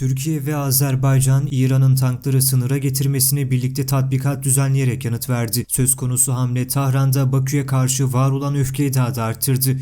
Türkiye ve Azerbaycan, İran'ın tankları sınıra getirmesine birlikte tatbikat düzenleyerek yanıt verdi. Söz konusu hamle Tahran'da Bakü'ye karşı var olan öfkeyi daha da arttırdı.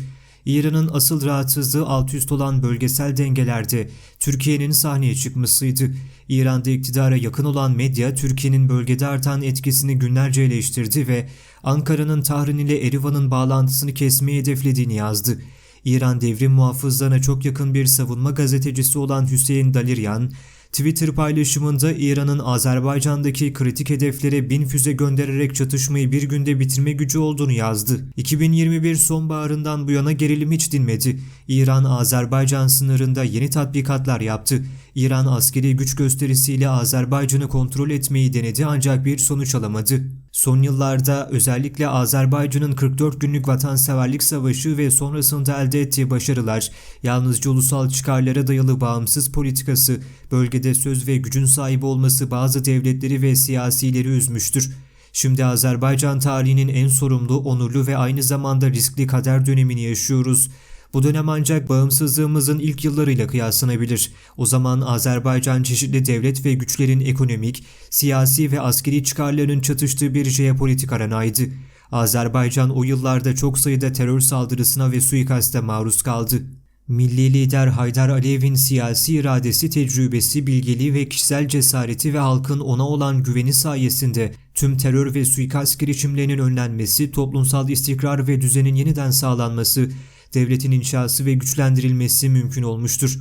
İran'ın asıl rahatsızlığı alt üst olan bölgesel dengelerde Türkiye'nin sahneye çıkmasıydı. İran'da iktidara yakın olan medya Türkiye'nin bölgede artan etkisini günlerce eleştirdi ve Ankara'nın Tahran ile Erivan'ın bağlantısını kesmeyi hedeflediğini yazdı. İran devrim muhafızlarına çok yakın bir savunma gazetecisi olan Hüseyin Daliryan, Twitter paylaşımında İran'ın Azerbaycan'daki kritik hedeflere bin füze göndererek çatışmayı bir günde bitirme gücü olduğunu yazdı. 2021 sonbaharından bu yana gerilim hiç dinmedi. İran Azerbaycan sınırında yeni tatbikatlar yaptı. İran askeri güç gösterisiyle Azerbaycan'ı kontrol etmeyi denedi ancak bir sonuç alamadı. Son yıllarda özellikle Azerbaycan'ın 44 günlük vatanseverlik savaşı ve sonrasında elde ettiği başarılar, yalnızca ulusal çıkarlara dayalı bağımsız politikası, bölgede söz ve gücün sahibi olması bazı devletleri ve siyasileri üzmüştür. Şimdi Azerbaycan tarihinin en sorumlu, onurlu ve aynı zamanda riskli kader dönemini yaşıyoruz. Bu dönem ancak bağımsızlığımızın ilk yıllarıyla kıyaslanabilir. O zaman Azerbaycan çeşitli devlet ve güçlerin ekonomik, siyasi ve askeri çıkarlarının çatıştığı bir jeopolitik arenaydı. Azerbaycan o yıllarda çok sayıda terör saldırısına ve suikaste maruz kaldı. Milli lider Haydar Aliyev'in siyasi iradesi, tecrübesi, bilgeliği ve kişisel cesareti ve halkın ona olan güveni sayesinde tüm terör ve suikast girişimlerinin önlenmesi, toplumsal istikrar ve düzenin yeniden sağlanması, devletin inşası ve güçlendirilmesi mümkün olmuştur.